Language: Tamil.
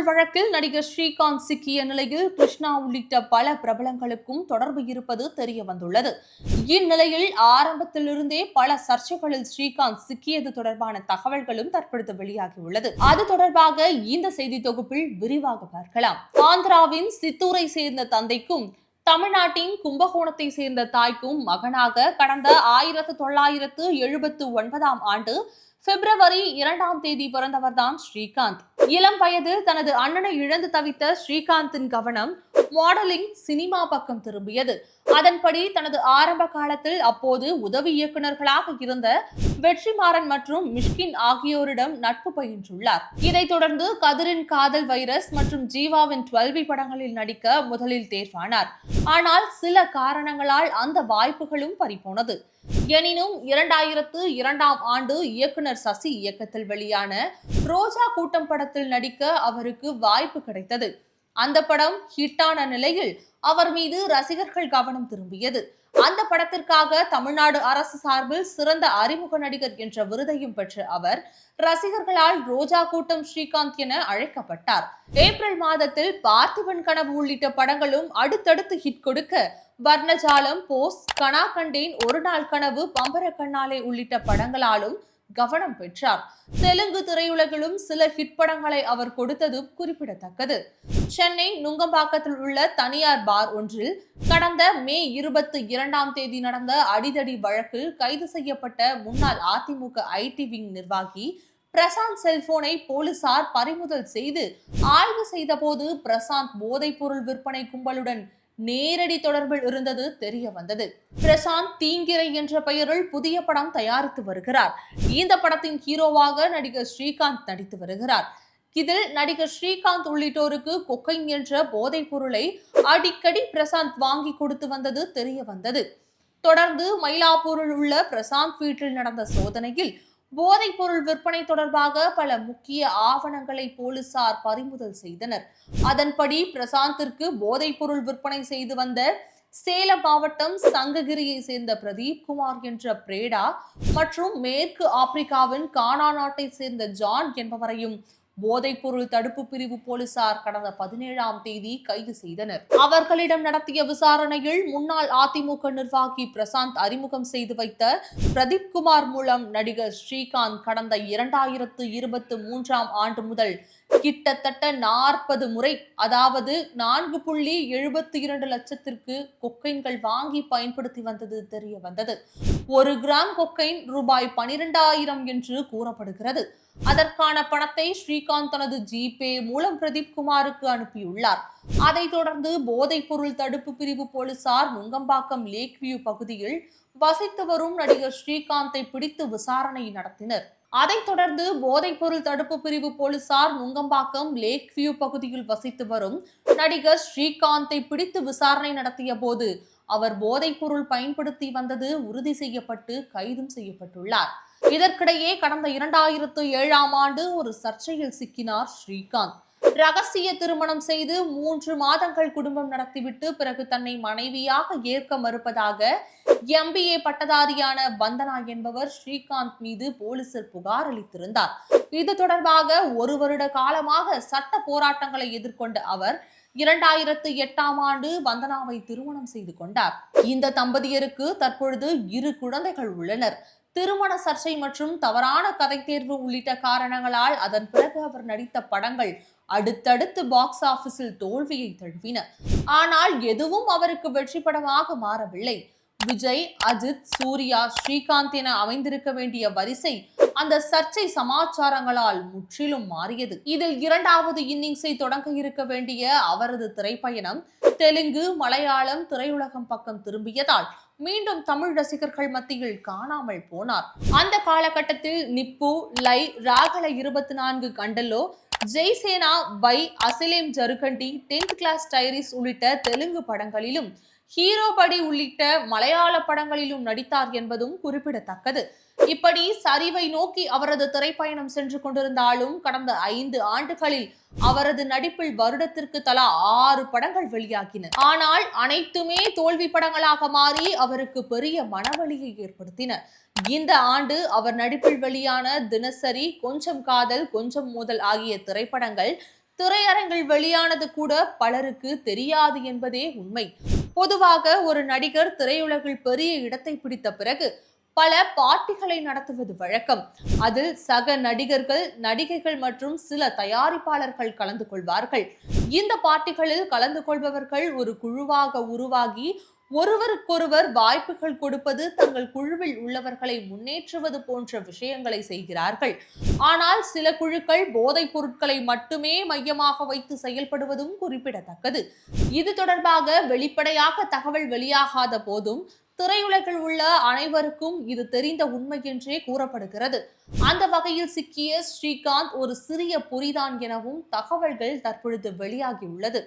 போதைப்பொருள் வழக்கில் நடிகர் ஸ்ரீகாந்த் சிக்கிய நிலையில் கிருஷ்ணா உள்ளிட்ட பல பிரபலங்களுக்கும் தொடர்பு இருப்பது தெரிய வந்துள்ளது. இந்நிலையில் ஆரம்பத்திலிருந்தே பல சர்ச்சைகளில் ஸ்ரீகாந்த் சிக்கியது தொடர்பான தகவல்களும் தற்பொழுது வெளியாகியுள்ளது. அது தொடர்பாக இந்த செய்தி தொகுப்பில் விரிவாக பார்க்கலாம். ஆந்திராவின் சித்தூரை சேர்ந்த தந்தைக்கும் தமிழ்நாட்டின் கும்பகோணத்தை சேர்ந்த தாய்க்கும் மகனாக கடந்த ஆயிரத்து தொள்ளாயிரத்து எழுபத்து ஒன்பதாம் ஆண்டு பிப்ரவரி இரண்டாம் தேதி பிறந்தவர்தான் ஸ்ரீகாந்த். இளம் வயதில் தனது அண்ணனை இழந்து தவித்த ஸ்ரீகாந்தின் கவனம் மாடலிங் சினிமா பக்கம் திரும்பியது. அதன்படி தனது ஆரம்ப காலத்தில் அப்போது உதவி இயக்குநர்களாக இருந்த வெற்றிமாறன் மற்றும் மிஷ்கின் ஆகியோரிடம் நட்பு பயின்றுள்ளார். இதைத் தொடர்ந்து கதிரின் காதல் வைரஸ் மற்றும் ஜீவாவின் டுவெல்வி படங்களில் நடிக்க முதலில் தேர்வானார். ஆனால் சில காரணங்களால் அந்த வாய்ப்புகளும் பறிபோனது. எனினும் இரண்டாயிரத்து இரண்டாம் ஆண்டு இயக்குனர் சசி இயக்கத்தில் வெளியான ரோஜா கூட்டம் படத்தில் நடிக்க அவருக்கு வாய்ப்பு கிடைத்தது. அந்த படம் ஹிட்டான நிலையில் அவர் மீது ரசிகர்கள் கவனம் திரும்பியது. அந்த படத்திற்காக தமிழ்நாடு அரசு சார்பில் சிறந்த அறிமுக நடிகர் என்ற விருதையும் பெற்ற அவர் ரசிகர்களால் ரோஜா கூட்டம் ஸ்ரீகாந்த் என அழைக்கப்பட்டார். ஏப்ரல் மாதத்தில் பார்த்திபன் கனவு உள்ளிட்ட படங்களும் அடுத்தடுத்து ஹிட் கொடுக்க வர்ணஜாலம் போஸ் கனா கண்டேன் ஒரு நாள் கனவு பம்பர கண்ணாலே உள்ளிட்ட படங்களாலும் கவனம் பெற்றார். தெலுங்கு திரையுலகிலும் சில ஹிட் படங்களை அவர் கொடுத்ததும் குறிப்பிடத்தக்கது. சென்னை நுங்கம்பாக்கத்தில் உள்ள தனியார் பார் ஒன்றில் கடந்த மே இருபத்தி இரண்டாம் தேதி நடந்த அடிதடி வழக்கில் கைது செய்யப்பட்ட முன்னாள் அதிமுக ஐடி விங் நிர்வாகி பிரசாந்த் செல்போனை போலீசார் பறிமுதல் செய்து ஆய்வு செய்தபோது பிரசாந்த் போதைப்பொருள் விற்பனை கும்பலுடன் நேரடி தொடர்பில் இருந்தது தெரிய வந்தது. பிரசாந்த் தீங்கிரை என்ற பெயரில் புதிய படம் தயாரித்து வருகிறார். இந்த படத்தின் ஹீரோவாக நடிகர் ஸ்ரீகாந்த் நடித்து வருகிறார். இதில் நடிகர் ஸ்ரீகாந்த் உள்ளிட்டோருக்கு கொக்கைன் என்ற போதைப் பொருளை அடிக்கடி பிரசாந்த் வாங்கி கொடுத்து வந்தது தெரிய வந்தது. தொடர்ந்து மயிலாப்பூரில் உள்ள பிரசாந்த் வீட்டில் நடந்த சோதனையில் போதைப் பொருள் விற்பனை தொடர்பாக பல முக்கிய ஆவணங்களை போலீசார் பறிமுதல் செய்தனர். அதன்படி பிரசாந்திற்கு போதைப் பொருள் விற்பனை செய்து வந்த சேலம் மாவட்டம் சங்ககிரியை சேர்ந்த பிரதீப் குமார் என்ற பிரேடா மற்றும் மேற்கு ஆப்பிரிக்காவின் கானா நாட்டை சேர்ந்த ஜான் என்பவரையும் போதைப்பொருள் தடுப்பு பிரிவு போலீசார் கடந்த பதினேழாம் தேதி கைது செய்தனர். அவர்களிடம் நடத்திய விசாரணையில் முன்னாள் அதிமுக நிர்வாகி பிரசாந்த் அறிமுகம் செய்து வைத்த பிரதீப் குமார் மூலம் நடிகர் ஸ்ரீகாந்த் கடந்த இரண்டாயிரத்து இருபத்தி மூன்றாம் ஆண்டு முதல் கிட்டத்தட்ட நாற்பது முறை அதாவது நான்கு புள்ளி எழுபத்தி இரண்டு லட்சத்திற்கு கொக்கைன்கள் வாங்கி பயன்படுத்தி வந்தது தெரிய வந்தது. ஒரு கிராம் கொக்கைன் ரூபாய் பனிரெண்டாயிரம் என்று கூறப்படுகிறது. அதற்கான பணத்தை ஸ்ரீகாந்த் தனது ஜிபே மூலம் பிரதீப் குமாருக்கு அனுப்பியுள்ளார். அதைத் தொடர்ந்து போதைப் பொருள் தடுப்பு பிரிவு போலீசார் நுங்கம்பாக்கம் லேக் வியூ பகுதியில் வசித்து வரும் நடிகர் ஸ்ரீகாந்தை பிடித்து விசாரணை நடத்தினர். அதைத் தொடர்ந்து போதைப்பொருள் தடுப்பு பிரிவு போலீசார் நுங்கம்பாக்கம் லேக் வியூ பகுதியில் வசித்து வரும் நடிகர் ஸ்ரீகாந்தை பிடித்து விசாரணை நடத்திய போது அவர் போதைப்பொருள் பயன்படுத்தி வந்தது உறுதி செய்யப்பட்டு கைதும் செய்யப்பட்டுள்ளார். இதற்கிடையே கடந்த இரண்டாயிரத்து ஏழாம் ஆண்டு ஒரு சர்ச்சையில் சிக்கினார் ஸ்ரீகாந்த். ரகசிய திருமணம் செய்து மூன்று மாதங்கள் குடும்பம் நடத்திவிட்டு பிறகு தன்னை மனைவியாக ஏற்க மறுப்பதாக எம்பிஏ பட்டதாரியான வந்தனா என்பவர் ஸ்ரீகாந்த் மீது போலீசில் புகார் அளித்திருந்தார். இது தொடர்பாக ஒரு வருட காலமாக சட்ட போராட்டங்களை எதிர்கொண்ட அவர் இரண்டாயிரத்து எட்டாம் ஆண்டு வந்தனாவை திருமணம் செய்து கொண்டார். இந்த தம்பதியருக்கு தற்பொழுது இரு குழந்தைகள் உள்ளனர். திருமண சர்ச்சை மற்றும் தவறான கதை தேர்வு உள்ளிட்ட காரணங்களால் அதன் பிறகு அவர் நடித்த படங்கள் அடுத்தடுத்து பாக்ஸ் ஆபீஸில் தோல்வியை தழுவின. ஆனால் எதுவும் அவருக்கு வெற்றி படமாக மாறவில்லை. விஜய் அஜித் சூர்யா ஸ்ரீகாந்த் என அமைந்திருக்க வேண்டிய வரிசை அந்த சர்ச்சை சமாச்சாரங்களால் முற்றிலும் மாறியது. இதில் இரண்டாவது இன்னிங்ஸை தொடங்க இருக்க வேண்டிய அவரது திரைப்பயணம் தெலுங்கு மலையாளம் திரையுலகம் பக்கம் திரும்பியதால் மீண்டும் தமிழ் ரசிகர்கள் மத்தியில் காணாமல் போனார். அந்த காலகட்டத்தில் நிப்பு லை ராகல இருபத்தி நான்கு கண்டலோ ஜெய்சேனா வை அசிலேம் ஜருகண்டி டென்த் கிளாஸ் டைரிஸ் உள்ளிட்ட தெலுங்கு படங்களிலும் ஹீரோ படி உள்ளிட்ட மலையாள படங்களிலும் நடித்தார் என்பதும் குறிப்பிடத்தக்கது. இப்படி சரிவை நோக்கி அவரது திரைப்பயணம் சென்று கொண்டிருந்தாலும் கடந்த ஐந்து ஆண்டுகளில் அவரது நடிப்பில் வருடத்திற்கு தலா ஆறு படங்கள் வெளியாகின. ஆனால் அனைத்துமே தோல்வி படங்களாக மாறி அவருக்கு பெரிய மனவழியை ஏற்படுத்தின. இந்த ஆண்டு அவர் நடிப்பில் வெளியான தினசரி கொஞ்சம் காதல் கொஞ்சம் மோதல் ஆகிய திரைப்படங்கள் திரையரங்கில் வெளியானது கூட பலருக்கு தெரியாது என்பதே உண்மை. பொதுவாக ஒரு நடிகர் திரையுலகில் பெரிய இடத்தை பிடித்த பிறகு பல பார்ட்டிகளை நடத்துவது வழக்கம். அதில் சக நடிகர்கள் நடிகைகள் மற்றும் சில தயாரிப்பாளர்கள் கலந்து கொள்வார்கள். இந்த பார்ட்டிகளில் கலந்து கொள்பவர்கள் ஒரு குழுவாக உருவாகி ஒருவருக்கொருவர் வாய்ப்புகள் கொடுப்பது தங்கள் குழுவில் உள்ளவர்களை முன்னேற்றுவது போன்ற விஷயங்களை செய்கிறார்கள். ஆனால் சில குழுக்கள் போதைப் பொருட்களை மட்டுமே மையமாக வைத்து செயல்படுவதும் குறிப்பிடத்தக்கது. இது தொடர்பாக வெளிப்படையாக தகவல் வெளியாகாத போதும் திரையுலகில் உள்ள அனைவருக்கும் இது தெரிந்த உண்மை என்றே கூறப்படுகிறது. அந்த வகையில் சிக்கிய ஸ்ரீகாந்த் ஒரு சிறிய புரிதான் எனவும் தகவல்கள் தற்பொழுது வெளியாகியுள்ளது